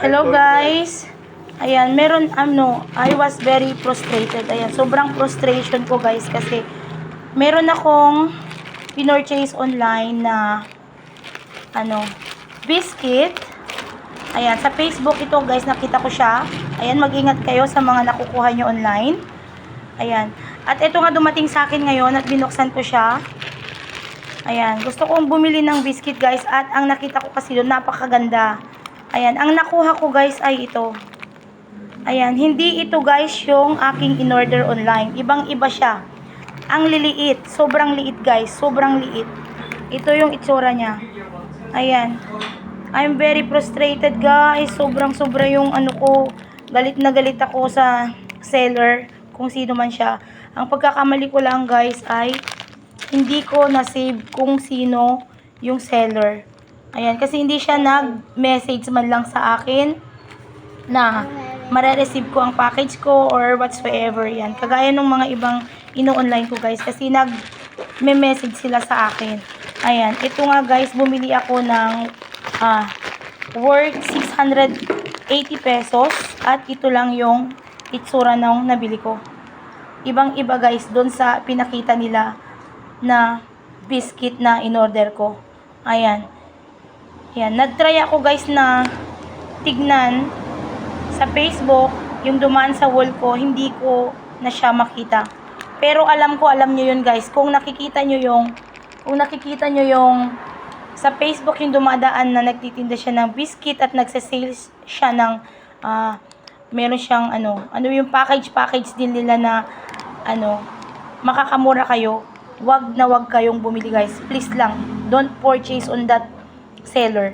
Hello guys. Ayan, meron ano, I was very frustrated. Ayan, sobrang frustration ko guys kasi meron akong pinorchase online na ano, biscuit. Ayan, sa Facebook ito guys, nakita ko siya. Ayan, mag-ingat kayo sa mga nakukuha nyo online. Ayan. At ito nga dumating sa akin ngayon at binuksan ko siya. Ayan, gusto kong bumili ng biscuit guys at ang nakita ko kasi doon napakaganda. Ayan, ang nakuha ko guys ay ito. Ayan, hindi ito guys yung aking in-order online. Ibang iba siya. Ang liliit, sobrang liit guys, sobrang liit. Ito yung itsura niya. Ayan. I'm very frustrated guys. Sobrang sobra yung ano ko. Galit na galit ako sa seller kung sino man siya. Ang pagkakamali ko lang guys ay hindi ko na-save kung sino yung seller. Ayan, kasi hindi siya nag-message man lang sa akin na mare-receive ko ang package ko or whatsoever yan. Kagaya ng mga ibang ino-online ko guys kasi nag-message sila sa akin. Ayan, ito nga guys, bumili ako ng ah, worth 680 pesos at ito lang yung itsura ng nabili ko. Ibang iba guys, doon sa pinakita nila na biscuit na in-order ko. Ayan. Ayan, nagtry ako guys na tignan sa Facebook, yung dumaan sa wall ko, hindi ko na siya makita. Pero alam ko, alam nyo yun guys, kung nakikita nyo yung, kung nakikita nyo yung sa Facebook yung dumadaan na nagtitinda siya ng biscuit at nagsasales siya ng, ah, meron siyang ano, ano yung package, package din nila na, ano, makakamura kayo, wag na wag kayong bumili guys. Please lang, don't purchase on that seller.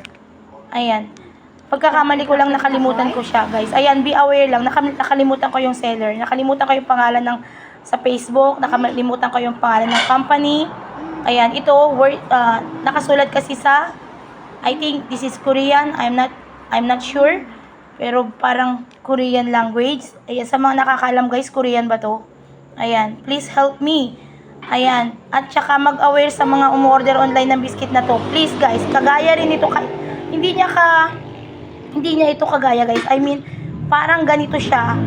Ayan. Pagkakamali ko lang nakalimutan ko siya, guys. Ayan, be aware lang. Nakam- nakalimutan ko yung seller. Nakalimutan ko yung pangalan ng sa Facebook. Nakalimutan ko yung pangalan ng company. Ayan, ito word ah, nakasulat kasi sa I think this is Korean. I'm not I'm not sure. Pero parang Korean language. Ayan, sa mga nakakaalam guys, Korean ba to? Ayan, please help me. Ayan, at saka mag-aware sa mga umorder online ng biscuit na to. Please guys, kagaya rin ito. Kay, hindi niya ka hindi niya ito kagaya guys. I mean, parang ganito siya.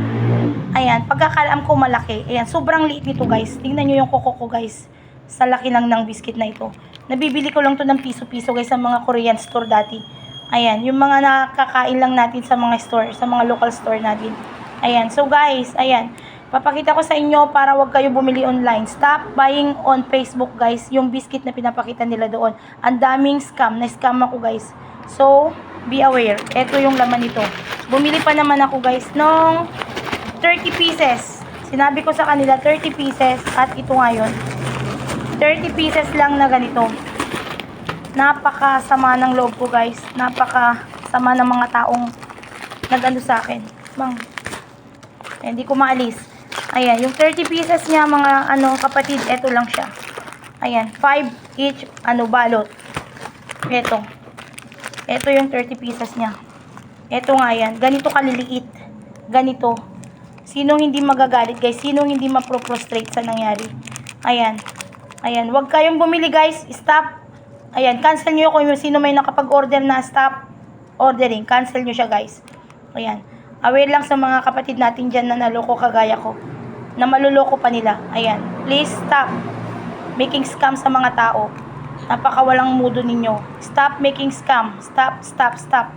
Ayan, pagkakalam ko malaki. Ayan, sobrang liit nito guys. Tingnan niyo yung koko ko guys. Sa laki lang ng biscuit na ito. Nabibili ko lang to ng piso-piso guys sa mga Korean store dati. Ayan, yung mga nakakain lang natin sa mga store, sa mga local store natin. Ayan, so guys, ayan. Papakita ko sa inyo para wag kayo bumili online. Stop buying on Facebook guys, yung biscuit na pinapakita nila doon. Ang daming scam, na-scam ako guys. So, be aware. Ito yung laman nito. Bumili pa naman ako guys nung 30 pieces. Sinabi ko sa kanila 30 pieces at ito ngayon. 30 pieces lang na ganito. Napaka-sama ng loob ko guys. Napaka-sama ng mga taong nag-ano sa akin. Bang. Eh, Hindi ko maalis. Ayan, yung 30 pieces niya mga ano kapatid, eto lang siya. Ayan, 5 each ano balot. Eto. Ito yung 30 pieces niya. Ito nga yan. Ganito kaliliit. Ganito. Sinong hindi magagalit guys? Sinong hindi maproprostrate sa nangyari? Ayan. Ayan. Huwag kayong bumili guys. Stop. Ayan. Cancel nyo kung sino may nakapag-order na stop ordering. Cancel nyo siya guys. Ayan. Aware lang sa mga kapatid natin dyan na naloko kagaya ko. Na maluloko pa nila. Ayan. Please stop making scam sa mga tao. Napakawalang mudo ninyo. Stop making scam. Stop, stop, stop.